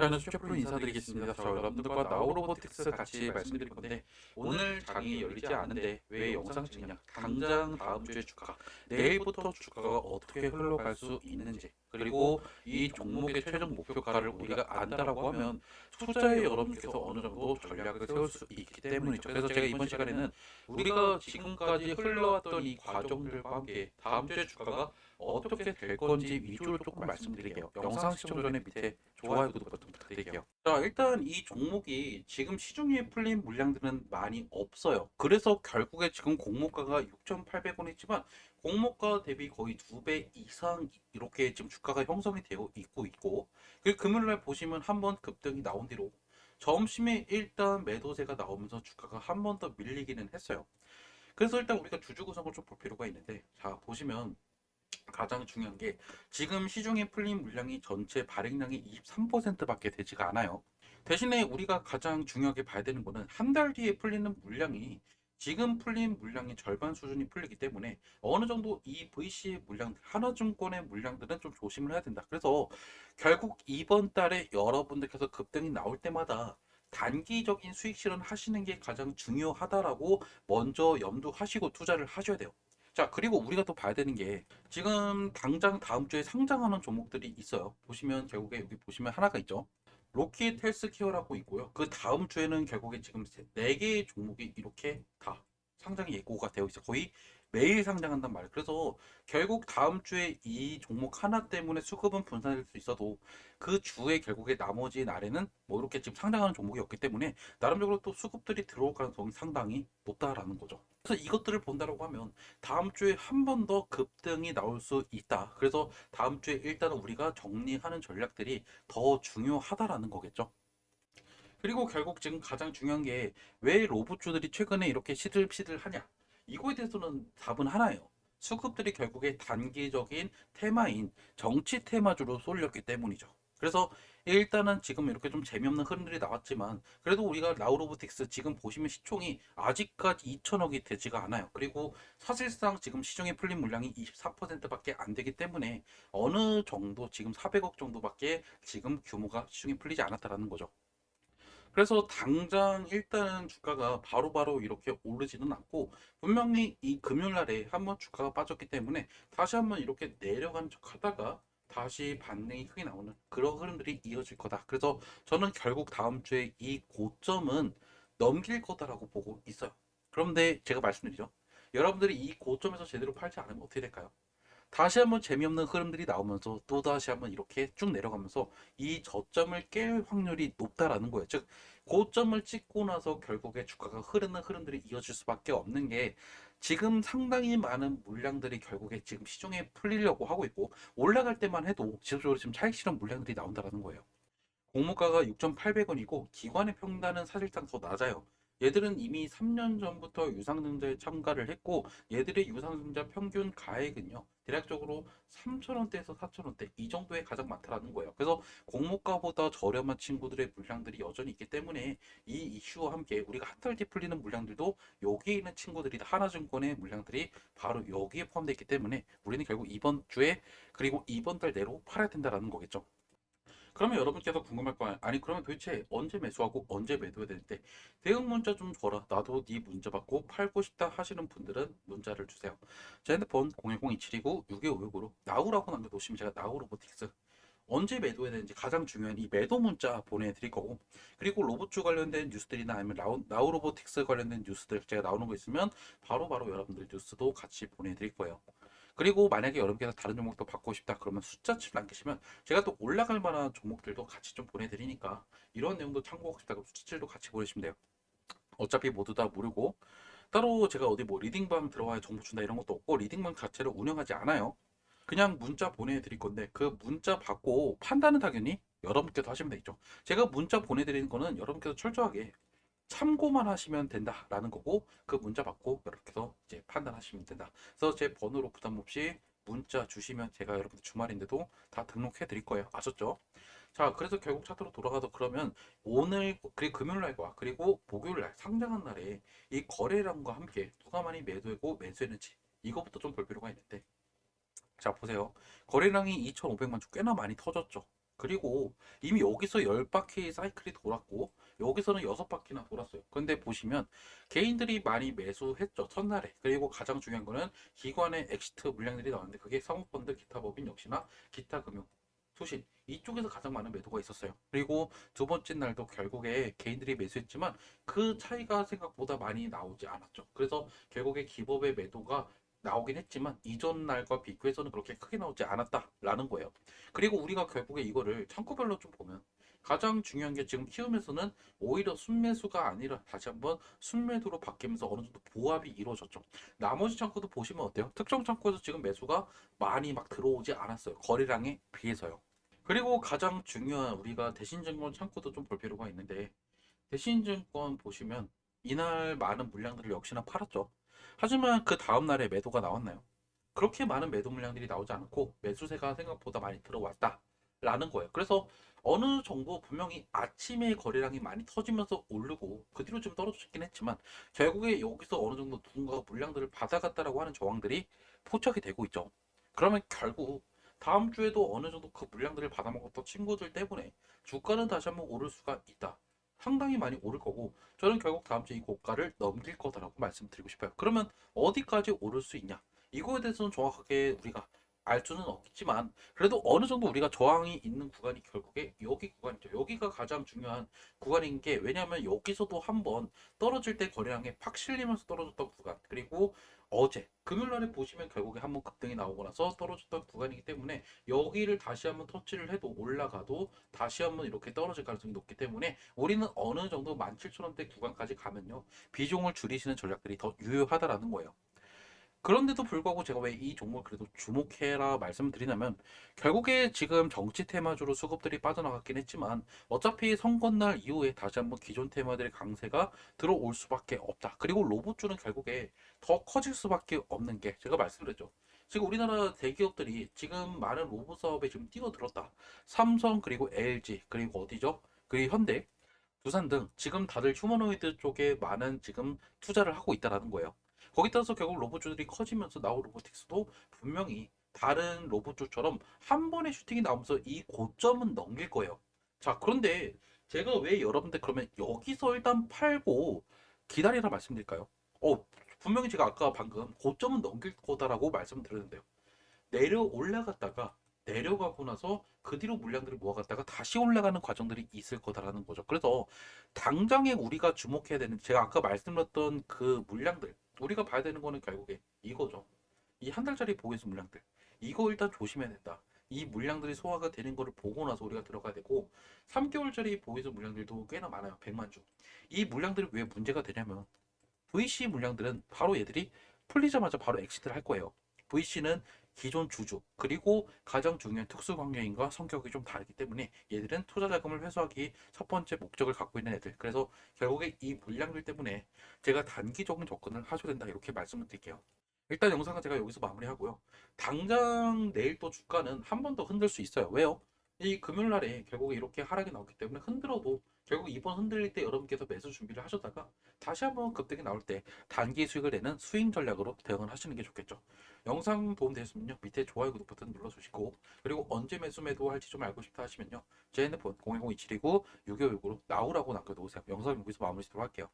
저는 슈퍼프로 인사드리겠습니다. 저 여러분들과 나우로보틱스 같이 말씀드릴 건데 오늘 장이 열리지 않은데 왜 영상 찍냐? 당장 다음 주에 주가 내일부터 주가가 어떻게 흘러갈 수 있는지 그리고 이 종목의 최종 목표가를 우리가 안다라고 하면 투자의 여러분께서 어느 정도 전략을 세울 수 있기 때문이죠. 그래서 제가 이번 시간에는 우리가 지금까지 흘러왔던 이 과정들과 함께 다음 주에 주가가 어떻게 될 건지 위주로 조금 말씀드릴게요. 영상 시청 전에 밑에 좋아요, 구독 버튼 부탁드릴게요. 자, 일단 이 종목이 지금 시중에 풀린 물량들은 많이 없어요. 그래서 결국에 지금 공모가가 6,800원이지만 공모가 대비 거의 두 배 이상 이렇게 지금 주가가 형성이 되어 있고 있고 그리고 금요일날 보시면 한 번 급등이 나온 뒤로 점심에 일단 매도세가 나오면서 주가가 한 번 더 밀리기는 했어요. 그래서 일단 우리가 주주 구성을 좀 볼 필요가 있는데 자 보시면 가장 중요한 게 지금 시중에 풀린 물량이 전체 발행량이 23%밖에 되지가 않아요. 대신에 우리가 가장 중요하게 봐야 되는 거는 한 달 뒤에 풀리는 물량이 지금 풀린 물량의 절반 수준이 풀리기 때문에 어느 정도 이 VC의 물량들, 하나증권의 물량들은 좀 조심을 해야 된다. 그래서 결국 이번 달에 여러분들께서 급등이 나올 때마다 단기적인 수익 실현 하시는 게 가장 중요하다라고 먼저 염두하시고 투자를 하셔야 돼요. 자, 그리고 우리가 또 봐야 되는 게 지금 당장 다음 주에 상장하는 종목들이 있어요. 보시면 결국에 여기 보시면 하나가 있죠. 로키드 헬스케어라고 있고요. 그 다음 주에는 결국에 지금 네 개의 종목이 이렇게 다 상장이 예고가 되어 있어요. 거의 매일 상장한단 말이에요. 그래서 결국 다음 주에 이 종목 하나 때문에 수급은 분산될 수 있어도 그 주에 결국에 나머지 날에는 뭐 이렇게 지금 상장하는 종목이 없기 때문에 나름대로 또 수급들이 들어올 가능성이 상당히 높다라는 거죠. 그래서 이것들을 본다라고 하면 다음 주에 한 번 더 급등이 나올 수 있다. 그래서 다음 주에 일단은 우리가 정리하는 전략들이 더 중요하다라는 거겠죠. 그리고 결국 지금 가장 중요한 게 왜 로봇주들이 최근에 이렇게 시들시들하냐? 이거에 대해서는 답은 하나예요. 수급들이 결국에 단기적인 테마인 정치 테마주로 쏠렸기 때문이죠. 그래서 일단은 지금 이렇게 좀 재미없는 흐름들이 나왔지만 그래도 우리가 라우로보틱스 지금 보시면 시총이 아직까지 2천억이 되지가 않아요. 그리고 사실상 지금 시중에 풀린 물량이 24%밖에 안 되기 때문에 어느 정도 지금 400억 정도밖에 지금 규모가 시중에 풀리지 않았다라는 거죠. 그래서 당장 일단은 주가가 바로바로 이렇게 오르지는 않고 분명히 이 금요일 날에 한번 주가가 빠졌기 때문에 다시 한번 이렇게 내려가는 척 하다가 다시 반등이 크게 나오는 그런 흐름들이 이어질 거다. 그래서 저는 결국 다음 주에 이 고점은 넘길 거다라고 보고 있어요. 그런데 제가 말씀드리죠. 여러분들이 이 고점에서 제대로 팔지 않으면 어떻게 될까요? 다시 한번 재미없는 흐름들이 나오면서 또 다시 한번 이렇게 쭉 내려가면서 이 저점을 깰 확률이 높다라는 거예요. 즉 고점을 찍고 나서 결국에 주가가 흐르는 흐름들이 이어질 수밖에 없는 게 지금 상당히 많은 물량들이 결국에 지금 시중에 풀리려고 하고 있고 올라갈 때만 해도 지속적으로 지금 차익 실현 물량들이 나온다라는 거예요. 공모가가 6,800원이고 기관의 평단은 사실상 더 낮아요. 얘들은 이미 3년 전부터 유상증자에 참가를 했고 얘들의 유상증자 평균 가액은요 대략적으로 3,000원대에서 4,000원대 이 정도에 가장 많다라는 거예요. 그래서 공모가보다 저렴한 친구들의 물량들이 여전히 있기 때문에 이 이슈와 함께 우리가 한달뒤 풀리는 물량들도 여기에 있는 친구들이 하나증권의 물량들이 바로 여기에 포함되어 있기 때문에 우리는 결국 이번 주에 그리고 이번 달 내로 팔아야 된다라는 거겠죠. 그러면 여러분께서 궁금할 거 아니, 그러면 도대체 언제 매수하고 언제 매도해야 되는데 대응 문자 좀 줘라. 나도 네 문자 받고 팔고 싶다 하시는 분들은 문자를 주세요. 제 핸드폰 010-2729-6256으로 나우라고 남겨놓으시면 제가 나우 로보틱스 언제 매도해야 되는지 가장 중요한 이 매도 문자 보내드릴 거고 그리고 로봇주 관련된 뉴스들이나 아니면 나우, 로보틱스 관련된 뉴스들 제가 나오는 거 있으면 바로바로 여러분들 뉴스도 같이 보내드릴 거예요 그리고 만약에 여러분께서 다른 종목도 받고 싶다 그러면 숫자치를 남기시면 제가 또 올라갈 만한 종목들도 같이 좀 보내드리니까 이런 내용도 참고하고 싶다 그럼 숫자치도 같이 보내시면 돼요. 어차피 모두 다 무료고 따로 제가 어디 뭐 리딩방 들어와야 정보 준다 이런 것도 없고 리딩방 자체를 운영하지 않아요. 그냥 문자 보내드릴 건데 그 문자 받고 판단은 당연히 여러분께서 하시면 되겠죠. 제가 문자 보내드리는 거는 여러분께서 철저하게 참고만 하시면 된다라는 거고 그 문자 받고 여러분께서 이제 판단하시면 된다. 그래서 제 번호로 부담 없이 문자 주시면 제가 여러분들 주말인데도 다 등록해 드릴 거예요. 아셨죠? 자, 그래서 결국 차트로 돌아가도 그러면 오늘 그리고 금요일 날과 그리고 목요일 날 상장한 날에 이 거래량과 함께 누가 많이 매도하고 매수했는지 이거부터 좀 볼 필요가 있는데 자 보세요 거래량이 2,500만 주 꽤나 많이 터졌죠 그리고 이미 여기서 10바퀴 사이클이 돌았고 여기서는 6바퀴나 돌았어요. 근데 보시면 개인들이 많이 매수했죠. 첫날에. 그리고 가장 중요한 거는 기관의 엑시트 물량들이 나왔는데 그게 사모펀드, 기타 법인 역시나 기타 금융, 투신 이쪽에서 가장 많은 매도가 있었어요. 그리고 두 번째 날도 결국에 개인들이 매수했지만 그 차이가 생각보다 많이 나오지 않았죠. 그래서 결국에 기법의 매도가 나오긴 했지만 이전 날과 비교해서는 그렇게 크게 나오지 않았다라는 거예요. 그리고 우리가 결국에 이거를 창구별로 좀 보면 가장 중요한 게 지금 키움에서는 오히려 순매수가 아니라 다시 한번 순매도로 바뀌면서 어느 정도 보합이 이루어졌죠. 나머지 창구도 보시면 어때요? 특정 창구에서 지금 매수가 많이 막 들어오지 않았어요. 거래량에 비해서요. 그리고 가장 중요한 우리가 대신증권 창구도 좀 볼 필요가 있는데 대신증권 보시면 이날 많은 물량들을 역시나 팔았죠. 하지만 그 다음 날에 매도가 나왔나요? 그렇게 많은 매도 물량들이 나오지 않고 매수세가 생각보다 많이 들어왔다 라는 거예요. 그래서 어느 정도 분명히 아침에 거래량이 많이 터지면서 오르고 그 뒤로 좀 떨어졌긴 했지만 결국에 여기서 어느 정도 누군가가 물량들을 받아갔다라고 하는 저항들이 포착이 되고 있죠. 그러면 결국 다음 주에도 어느 정도 그 물량들을 받아먹었던 친구들 때문에 주가는 다시 한번 오를 수가 있다. 상당히 많이 오를 거고 저는 결국 다음 주에 이 고가를 넘길 거다라고 말씀드리고 싶어요. 그러면 어디까지 오를 수 있냐? 이거에 대해서는 정확하게 우리가 알 수는 없지만 그래도 어느 정도 우리가 저항이 있는 구간이 결국에 여기 구간이죠. 여기가 가장 중요한 구간인 게 왜냐하면 여기서도 한번 떨어질 때 거래량에 팍 실리면서 떨어졌던 구간 그리고 어제 금요일날에 보시면 결국에 한번 급등이 나오고 나서 떨어졌던 구간이기 때문에 여기를 다시 한번 터치를 해도 올라가도 다시 한번 이렇게 떨어질 가능성이 높기 때문에 우리는 어느 정도 17,000원대 구간까지 가면요 비중을 줄이시는 전략들이 더 유효하다라는 거예요. 그런데도 불구하고 제가 왜 이 종목 그래도 주목해라 말씀드리냐면 결국에 지금 정치 테마주로 수급들이 빠져나갔긴 했지만 어차피 선거날 이후에 다시 한번 기존 테마들의 강세가 들어올 수밖에 없다. 그리고 로봇주는 결국에 더 커질 수밖에 없는 게 제가 말씀드렸죠. 지금 우리나라 대기업들이 지금 많은 로봇 사업에 지금 뛰어들었다. 삼성 그리고 LG 그리고 어디죠? 그리고 현대 두산 등 지금 다들 휴머노이드 쪽에 많은 지금 투자를 하고 있다라는 거예요. 거기 따라서 결국 로봇주들이 커지면서 나우 로보틱스도 분명히 다른 로봇주처럼 한 번에 슈팅이 나오면서 이 고점은 넘길 거예요. 자, 그런데 제가 왜 여러분들 그러면 여기서 일단 팔고 기다리라 말씀드릴까요? 어, 분명히 제가 아까 방금 고점은 넘길 거다라고 말씀드렸는데요. 내려 올라갔다가 내려가고 나서 그 뒤로 물량들을 모아갔다가 다시 올라가는 과정들이 있을 거다라는 거죠. 그래서 당장에 우리가 주목해야 되는 제가 아까 말씀드렸던 그 물량들 우리가 봐야 되는 거는 결국에 이거죠. 이 한 달짜리 보이스 물량들 이거 일단 조심해야 된다. 이 물량들이 소화가 되는 거를 보고 나서 우리가 들어가야 되고 3개월짜리 보이스 물량들도 꽤나 많아요. 100만 주. 이 물량들이 왜 문제가 되냐면 VC 물량들은 바로 얘들이 풀리자마자 바로 엑시트를 할 거예요. VC는 기존 주주 그리고 가장 중요한 특수 관계인과 성격이 좀 다르기 때문에 얘들은 투자 자금을 회수하기 첫 번째 목적을 갖고 있는 애들. 그래서 결국에 이 물량들 때문에 제가 단기적인 접근을 하셔야 된다 이렇게 말씀을 드릴게요. 일단 영상은 제가 여기서 마무리하고요. 당장 내일 또 주가는 한 번 더 흔들 수 있어요. 왜요? 이 금요일 날에 결국에 이렇게 하락이 나왔기 때문에 흔들어도 결국 이번 흔들릴 때 여러분께서 매수 준비를 하셨다가 다시 한번 급등이 나올 때 단기 수익을 내는 스윙 전략으로 대응을 하시는 게 좋겠죠. 영상 도움 되셨으면요 밑에 좋아요 구독 버튼 눌러주시고 그리고 언제 매수 매도할지 좀 알고 싶다 하시면요 제 핸드폰 0102729 6569로 나오라고 남겨놓으세요. 영상 여기서 마무리 짓도록 할게요.